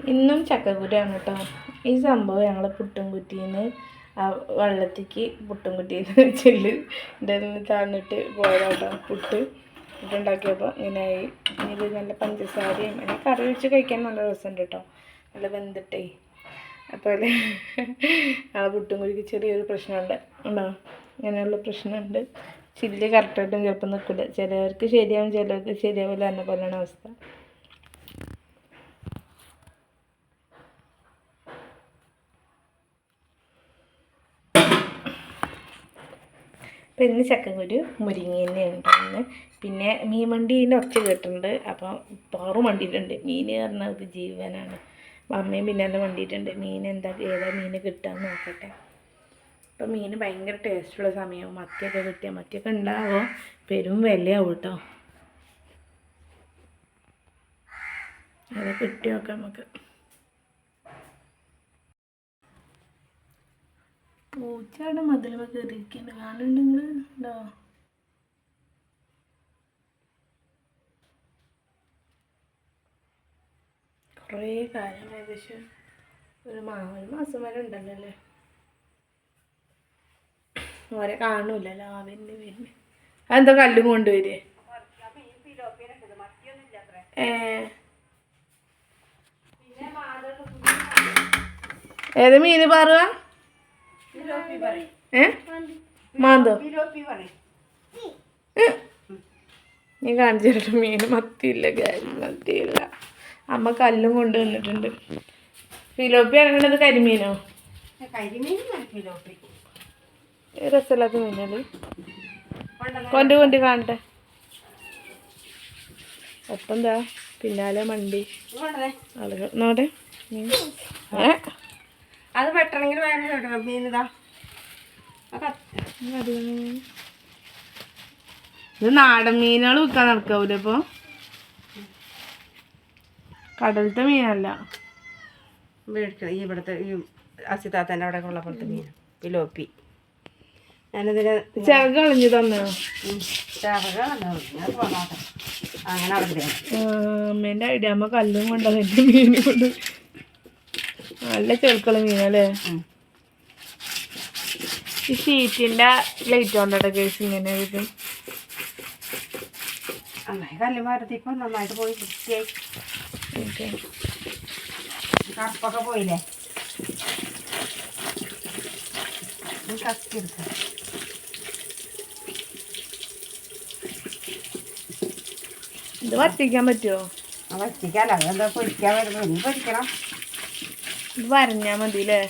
ഇന്നും ചക്കക്കുരാണ് കേട്ടോ. ഈ സംഭവം ഞങ്ങൾ പുട്ടും കുറ്റീന്ന് ആ വെള്ളത്തേക്ക് പുട്ടും കുറ്റീന്ന് ചെല്ല് താന്നിട്ട് പോയതാട്ടോ പുട്ട്. പുട്ടുണ്ടാക്കിയപ്പോൾ ഇങ്ങനെയായി ഇത് നല്ല പഞ്ചസാരയും അങ്ങനെ കറി വെച്ച് കഴിക്കാൻ നല്ല രസമുണ്ട് കേട്ടോ. നല്ല വെന്തിട്ടേ. അപ്പോൾ ആ പുട്ടും കുരിക്ക് ചെറിയൊരു പ്രശ്നമുണ്ട്. ഉണ്ടോ? ഇങ്ങനെയുള്ള പ്രശ്നമുണ്ട്. ചില്ല് കറക്റ്റായിട്ടും ചിലപ്പോൾ നിൽക്കില്ല. ചിലവർക്ക് ശരിയാവും ചിലവർക്ക് ശരിയാവില്ല എന്ന പോലെയാണ് അവസ്ഥ. അപ്പം ഇന്ന് ചക്കക്കുരു മുരിങ്ങേനെയാണ് ഉണ്ടാകുന്നത് പിന്നെ മീൻ വണ്ടീന്റെ ഒച്ച കേട്ടിട്ടുണ്ട്. അപ്പോൾ പാറു വണ്ടിയിട്ടുണ്ട് മീൻ പറഞ്ഞത് ജീവനാണ്. അമ്മയും പിന്നാലെ വണ്ടിയിട്ടുണ്ട് മീൻ എന്താ ഏതാ മീൻ കിട്ടാന്ന് നോക്കട്ടെ. അപ്പോൾ മീൻ ഭയങ്കര ടേസ്റ്റുള്ള സമയവും മത്തിയൊക്കെ കിട്ടിയാൽ മത്തിയൊക്കെ ഉണ്ടാവോ. പെരും വിലയാവും കേട്ടോ. അത് കിട്ടി നോക്കാം നമുക്ക്. പൂച്ചയുടെ മതിലുമ കയറിയിരിക്കുന്നത് കാണുന്നുണ്ട് നിങ്ങൾ ഉണ്ടോ? കുറേ കാലം ഏകദേശം ഒരു മാ ഒരു മാസം വരെ ഉണ്ടല്ലോ അല്ലേ? ഓരെ കാണൂലല്ലോ ആവിന്റെ പേരിന് അതെന്താ കല്ലും കൊണ്ടുവരേ ഏത് മീന് പാറുക? നീ കാണിച്ചു തരട്ടെ മീൻ മത്തിയില്ല കാര്യം മത്തിയില്ല. അമ്മ കല്ലും കൊണ്ട് വന്നിട്ടുണ്ട്. ഫിലോപ്പി ഇറങ്ങണത് കരിമീനോ? രസമില്ലാത്ത മീനല്ലേ? കൊണ്ട് കൊണ്ട് കാണട്ടെ. ഒപ്പം എന്താ പിന്നാലെ മണ്ടി. ആളുകൾ. നോടെ അത് വെട്ടണമെങ്കിൽ വേറെ മീനിതാ. ഇത് നാടൻ മീനുകൾ വിൽക്കാൻ നടക്കാവൂല ഇപ്പൊ? കടലത്തെ മീനല്ല. മേടിക്കണം. ഈ ഇവിടുത്തെ ഈ അസിതാത്തന്റെ അവിടെ ഉള്ള പോലത്തെ മീൻ പിലോപ്പി ഞാനിതിന് ചിറക് കളഞ്ഞു തന്നോ? അങ്ങനെ ഐഡിയ അമ്മ കല്ലും കൊണ്ടതിന്റെ മീനും കൊണ്ട് നല്ല ചെറുക്കള മീനല്ലേ? ഈ ലൈറ്റ് കൊണ്ടിട്ട് കേസ് ഇങ്ങനെ വരും നന്നായി കല്ല് മാരത്തിപ്പോൾ നന്നായിട്ട് പോയി വൃത്തിയായി. ഓക്കെ. കറുപ്പൊക്കെ പോയില്ലേ? ഇത് വറ്റിക്കാൻ പറ്റുമോ ആ വറ്റിക്കാല്ല അതെന്താ പൊരിക്കാൻ വരുന്നത്? പൊരിക്കണം. ഇത് വരഞ്ഞാ മതി അല്ലേ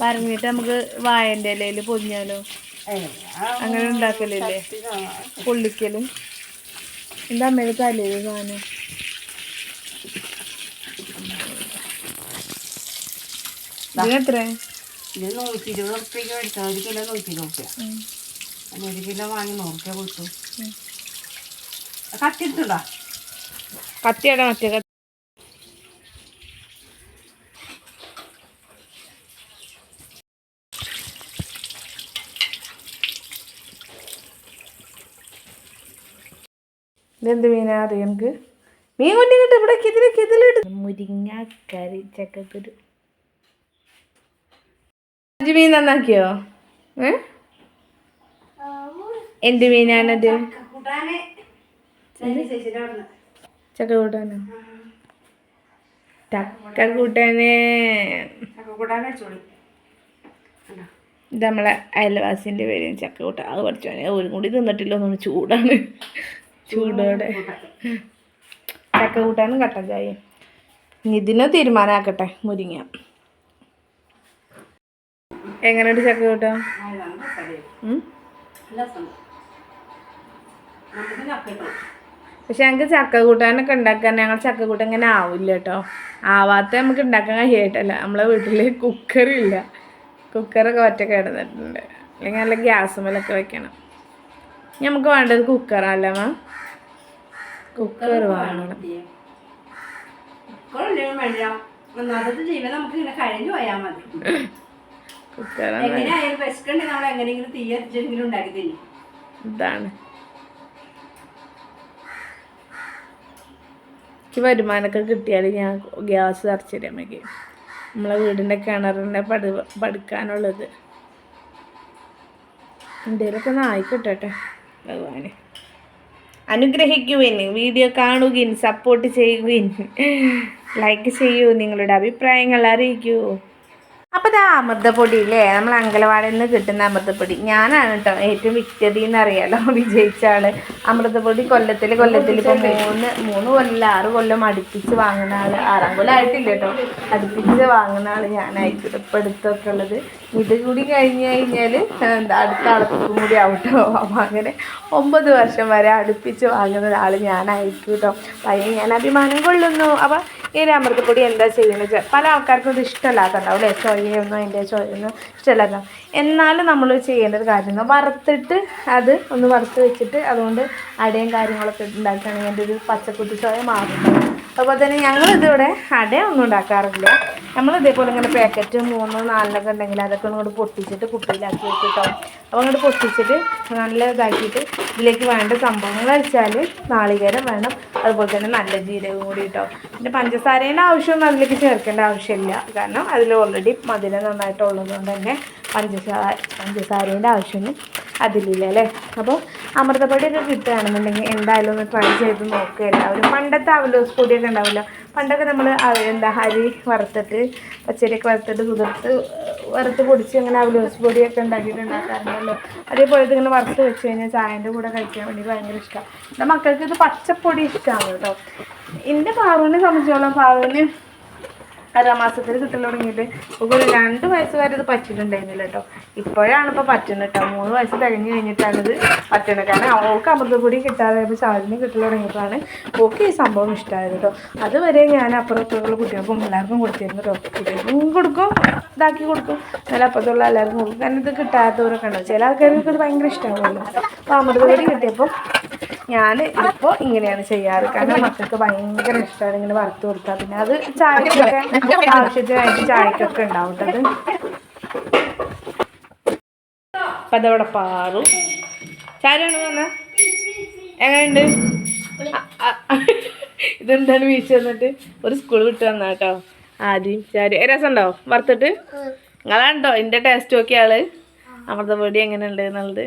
വരഞ്ഞിട്ട് നമുക്ക് വായന്റെ ഇലയിൽ പൊതിഞ്ഞാലോ? അങ്ങനെ ഉണ്ടാക്കലില്ലേ? പൊള്ളിക്കലും. എന്താ അമ്മയുടെ തലയിൽ സാധനം? ഇതിനെത്ര ഇത് നൂറ്റി ഇരുപത് ഉറുപ്പ്യക്ക് മേടിക്കാം ഒരു കിലോ നൂറ്റി ഇരുപത് ഉറുപ്പ്യ ഒരു കിലോ വാങ്ങി നൂറ് കൊടുത്തു. കത്തിട്ടുണ്ടോ കത്തിയാടാ മറ്റേ ഇതെന്ത് മീനാ അറിയാം എനിക്ക് മീൻ കൊണ്ടിട്ട് ഇവിടെ കിതിൽ കിതിലിട്ട് മുരിങ്ങ കറി ചക്കക്കുരു. അഞ്ച് മീൻ നന്നാക്കിയോ? ഏ? എന്ത് മീനാണത്? ചക്ക കൂട്ടാനോ ചക്ക കൂട്ടാന്? ഇത് നമ്മളെ അയൽവാസിന്റെ പേര് ചക്ക കൂട്ടാൻ അത് പഠിച്ചു ഒരു കൂടി തിന്നിട്ടില്ല ഒന്നും ചൂടാണ്. ചൂടോടെ. ചക്ക കൂട്ടാനും കട്ടൻ ഇനി ഇതിനെ തീരുമാനമാക്കട്ടെ മുരിങ്ങ. എങ്ങനെയുണ്ട് ചക്ക കൂട്ടാൻ പക്ഷെ ഞങ്ങൾക്ക് ചക്ക കൂട്ടാനൊക്കെ ഉണ്ടാക്കാൻ ഞങ്ങൾ ചക്ക കൂട്ടം ഇങ്ങനെ ആവില്ല കേട്ടോ. ആവാത്ത നമുക്ക് ഉണ്ടാക്കാൻ കഴിയട്ടല്ല. നമ്മളെ വീട്ടിൽ കുക്കറില്ല കുക്കറൊക്കെ ഒറ്റ കിടന്നിട്ടുണ്ട്. അല്ലെങ്കിൽ നല്ല ഗ്യാസ് മേലൊക്കെ വെക്കണം. നമുക്ക് വേണ്ടത് കുക്കറല്ല മാ കുക്കർ വേണം. ഇതാണ്. എനിക്ക് വരുമാനമൊക്കെ കിട്ടിയാൽ ഞാൻ ഗ്യാസ് തരാൻ അമ്മയ്ക്ക്. നമ്മളെ വീടിന്റെ കിണറിനെ പടുക്കാനുള്ളത്. പഠിക്കാനുള്ളത് എന്തേലൊക്കെ ഒന്ന് ആയിക്കോട്ടെ ഭഗവാന്. അനുഗ്രഹിക്കുവിൻ വീഡിയോ കാണുകയും സപ്പോർട്ട് ചെയ്യുകയും ലൈക്ക് ചെയ്യൂ നിങ്ങളുടെ അഭിപ്രായങ്ങൾ അറിയിക്കൂ. അപ്പോൾ ഇത് അമൃതപ്പൊടി ഇല്ലേ നമ്മൾ അങ്കലവാടിയിൽ നിന്ന് കിട്ടുന്ന അമൃതപ്പൊടി. ഞാനാണ് കേട്ടോ ഏറ്റവും വിക്ടറി എന്നറിയാലോ വിജയിച്ച ആൾ. അമൃതപ്പൊടി കൊല്ലത്തിൽ കൊല്ലത്തിൽ മൂന്ന് മൂന്ന് കൊല്ലം ആറ് കൊല്ലം അടുപ്പിച്ച് വാങ്ങുന്ന ആൾ. ആറാം കൊല്ലം ആയിട്ടില്ല കേട്ടോ അടുപ്പിച്ച് വാങ്ങുന്ന ആൾ ഞാനായിട്ട് ഇപ്പം എടുത്തൊക്കെ ഉള്ളത്. ഇത് കൂടി കഴിഞ്ഞ് കഴിഞ്ഞാൽ എന്താ അടുത്ത ആൾക്കും കൂടി ആവട്ടോ അപ്പോൾ അങ്ങനെ ഒമ്പത് വർഷം വരെ അടുപ്പിച്ച് വാങ്ങുന്ന ഒരാൾ ഞാനായിരിക്കും കേട്ടോ അതിന് ഞാൻ അഭിമാനം കൊള്ളുന്നു. അപ്പോൾ ഈ ഒരു അമൃതപ്പൊടി എന്താ ചെയ്യുന്നത്? പല ആൾക്കാർക്കും ഇത് ഇഷ്ടമല്ലാത്തുണ്ടാവും അല്ലേ ചോയൊന്നും അതിന്റെ ചോയൊന്നും ഇഷ്ടമല്ലായിരുന്നു. എന്നാലും നമ്മൾ ചെയ്യേണ്ട ഒരു കാര്യം വറുത്തിട്ട് അത് ഒന്ന് വറുത്ത് വെച്ചിട്ട് അതുകൊണ്ട് അടയും കാര്യങ്ങളൊക്കെ ഉണ്ടാക്കുകയാണെങ്കിൽ എന്റെ ഒരു പച്ചക്കുത്തി ചോയ മാറും. അതുപോലെ തന്നെ ഞങ്ങളിതിവിടെ അടയൊന്നും ഉണ്ടാക്കാറില്ല. നമ്മൾ ഇതേപോലെ ഇങ്ങനെ പാക്കറ്റ് മൂന്നോ നാലിനൊക്കെ ഉണ്ടെങ്കിൽ അതൊക്കെ ഇങ്ങോട്ട് പൊട്ടിച്ചിട്ട് കുപ്പിയിലാക്കി വെച്ചിട്ടോ അപ്പോൾ അങ്ങോട്ട് പൊട്ടിച്ചിട്ട് നല്ല ഇതാക്കിയിട്ട് ഇതിലേക്ക് വേണ്ട സംഭവങ്ങൾ വെച്ചാൽ നാളികേരം വേണം. അതുപോലെ തന്നെ നല്ല ജീരകം കൂടി കേട്ടോ പിന്നെ പഞ്ചസാരേന്റെ ആവശ്യമൊന്നും അതിലേക്ക് ചേർക്കേണ്ട ആവശ്യമില്ല. കാരണം അതിൽ ഓൾറെഡി മധുരം നന്നായിട്ടുള്ളത് കൊണ്ട് തന്നെ പഞ്ചസാര പഞ്ചസാരേന്റെ ആവശ്യമൊന്നും അതിലില്ല അല്ലേ? അപ്പോൾ അമൃതപ്പൊടിയൊക്കെ കിട്ടുകയാണെന്നുണ്ടെങ്കിൽ എന്തായാലും ഒന്ന് ട്രൈ ചെയ്ത് നോക്കുക എല്ലാവരും പണ്ടത്തെ അവലോസ് പൊടിയൊക്കെ ഉണ്ടാവില്ല. പണ്ടൊക്കെ നമ്മൾ എന്താ അരി വറുത്തിട്ട് പച്ചരിയൊക്കെ വറുത്തിട്ട് കുതിർത്ത് വറുത്ത് പൊടിച്ച് അങ്ങനെ അവലോസ് പൊടിയൊക്കെ ഉണ്ടാക്കിയിട്ടുണ്ടാക്കാറുണ്ടല്ലോ. അതേപോലെ ഇതിങ്ങനെ വറുത്ത് വെച്ച് കഴിഞ്ഞാൽ ചായന്റെ കൂടെ കഴിക്കാൻ വേണ്ടി ഭയങ്കര ഇഷ്ടമാണ് എന്റെ മക്കൾക്ക് ഇത് പച്ചപ്പൊടി ഇഷ്ടമാണ് കേട്ടോ. എന്റെ പാറുവിനെ സംബന്ധിച്ചോളം പാറുവിന് ആറാം മാസത്തിൽ കിട്ടൽ തുടങ്ങിയിട്ട്. ഒരു രണ്ട് വയസ്സ് വരെ ഇത് പറ്റിയിട്ടുണ്ടായിരുന്നില്ല കേട്ടോ. ഇപ്പോഴാണ് ഇപ്പോൾ പറ്റുന്നത് കേട്ടോ. മൂന്ന് വയസ്സ് തികഞ്ഞു കഴിഞ്ഞിട്ടാണ് ഇത് പറ്റുന്നത് കാരണം അവൾക്ക് അമൃതപൊടി കിട്ടാതെ ചാലിന് കിട്ടൽ തുടങ്ങിയപ്പോഴാണ് ഓക്കെ ഈ സംഭവം ഇഷ്ടമായത് കേട്ടോ. അതുവരെ ഞാൻ അപ്പുറത്തുള്ള കുട്ടികൾക്കും എല്ലാവർക്കും കൊടുത്തിരുന്നു കേട്ടോ. കുട്ടികൾക്കും കൊടുക്കും ഇതാക്കി കൊടുക്കും. നല്ല അപ്പുറത്തുള്ള എല്ലാവർക്കും കൊടുക്കും. കാരണം ഇത് കിട്ടാത്തവരൊക്കെ ഉണ്ടാവും ചില ആൾക്കാർക്ക് ഇത് ഭയങ്കര ഇഷ്ടമാവുമല്ലോ അപ്പോൾ അമൃതപൊടി കിട്ടിയപ്പോൾ ഞാൻ ഇപ്പോൾ ഇങ്ങനെയാണ് ചെയ്യാറ്. കാരണം മക്കൾക്ക് ഭയങ്കര ഇഷ്ടമാണ് ഇങ്ങനെ വറുത്ത് കൊടുത്താൽ പിന്നെ അത് ചായക്കൊക്കെ ആവശ്യത്തിനായിട്ട് ചായക്കൊക്കെ ഉണ്ടാവും അത്. അപ്പം അതവിടെ പാറു. ചാരാണ് പറഞ്ഞ എങ്ങനെയുണ്ട്? ഇതെന്താണ് വീഴ്ച വന്നിട്ട്? ഒരു സ്കൂൾ വിട്ട് വന്നാ കേട്ടോ ആദ്യം ചാരി. രസമുണ്ടോ വറുത്തിട്ട്? നിങ്ങളാണ്ടോ എന്റെ ടേസ്റ്റ് നോക്കിയ ആൾ അമൃതപ്പൊടി എങ്ങനെയുണ്ട് എന്നുള്ളത്?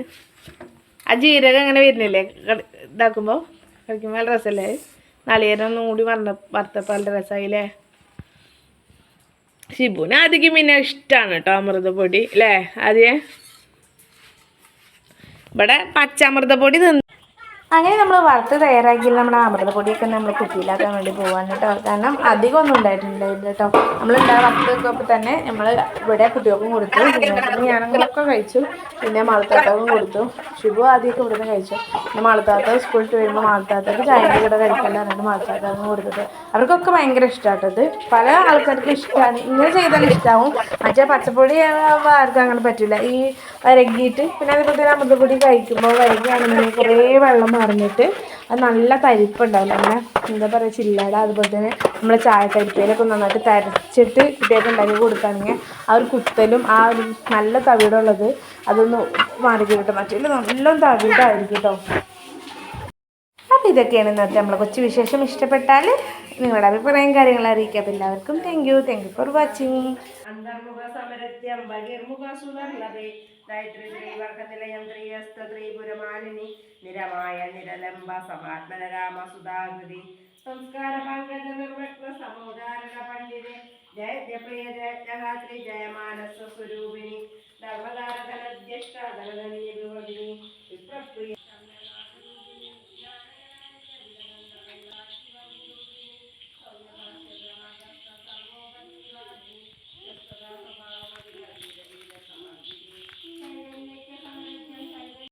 ആ ജീരകം അങ്ങനെ വരുന്നില്ലേ? ഇതാക്കുമ്പോൾ കഴിക്കുമ്പോൾ നല്ല രസമല്ലേ നാളികേരം ഒന്നും കൂടി വറന്ന വറുത്തപ്പോൾ നല്ല രസമായില്ലേ ഷിബുവിന് ആദ്യം പിന്നെ ഇഷ്ടമാണ് കേട്ടോ അമൃതപ്പൊടി അല്ലേ ആദ്യം? ഇവിടെ പച്ച അമൃതപ്പൊടി തിന്ന് അങ്ങനെ നമ്മൾ വറുത്ത് തയ്യാറാക്കി നമ്മുടെ അമൃതപ്പൊടിയൊക്കെ നമ്മൾ കുപ്പിയിലാക്കാൻ വേണ്ടി പോകാൻ കേട്ടോ. കാരണം അധികം ഒന്നും ഉണ്ടായിട്ടുണ്ടായില്ല കേട്ടോ. നമ്മൾ വെക്കുമ്പോൾ തന്നെ നമ്മൾ ഇവിടെ കുട്ടികൾക്കും കൊടുത്തു. പിന്നെ ഞാനങ്ങളൊക്കെ കഴിച്ചു. പിന്നെ മാളത്താത്തവും കൊടുത്തു. ശുഭ ആദ്യമൊക്കെ ഇവിടുന്ന് കഴിച്ചു. പിന്നെ മാളത്താത്ത സ്കൂളിൽ വരുമ്പോൾ മാളത്താത്തക്ക് ചായന്റെ കൂടെ കഴിക്കണ്ട മാളത്താത്തവും കൊടുത്തത്. അവർക്കൊക്കെ ഭയങ്കര ഇഷ്ടമാട്ടത് പല ആൾക്കാർക്കും ഇഷ്ടമാണ് ഇങ്ങനെ ചെയ്താൽ ഇഷ്ടമാവും മറ്റേ പച്ചപ്പൊടി ആർക്കും അങ്ങനെ പറ്റില്ല. ഈ വരകിയിട്ട് പിന്നെ അതേപോലെ തന്നെ അമൃതപ്പൊടി കഴിക്കുമ്പോൾ വരകുകയാണെന്നുണ്ടെങ്കിൽ കുറേ വെള്ളം മറിഞ്ഞിട്ട് അത് നല്ല തരിപ്പുണ്ടാവില്ല. അങ്ങനെ എന്താ പറയുക ചില്ലട അതുപോലെ തന്നെ നമ്മളെ ചായ തരിപ്പയിലൊക്കെ നന്നായിട്ട് തരച്ചിട്ട് കുട്ടികൾക്ക് ഉണ്ടാക്കി കൊടുക്കുകയാണെങ്കിൽ ആ ഒരു കുത്തലും ആ ഒരു നല്ല തവിടുള്ളത് അതൊന്ന് മാറി കിട്ടും മറ്റേ നല്ല തവിടായിരിക്കും കേട്ടോ അപ്പോൾ ഇതൊക്കെയാണ് ഇന്നത്തെ നമ്മളെ കൊച്ചു വിശേഷം ഇഷ്ടപ്പെട്ടാൽ നിങ്ങളുടെ അഭിപ്രായം കാര്യങ്ങൾ അറിയിക്കാം അപ്പോൾ എല്ലാവർക്കും thank you thank you for watching അന്തർമുഖ നിരമായ നിരലംബ സമാത്മനരാമ സുധാകൃതി സംസ്കാര പങ്കജ ജയ ജയ പ്രിയ ജയപ്രിയ ജയമാനസ സ്വരൂപിണി ധനനീയ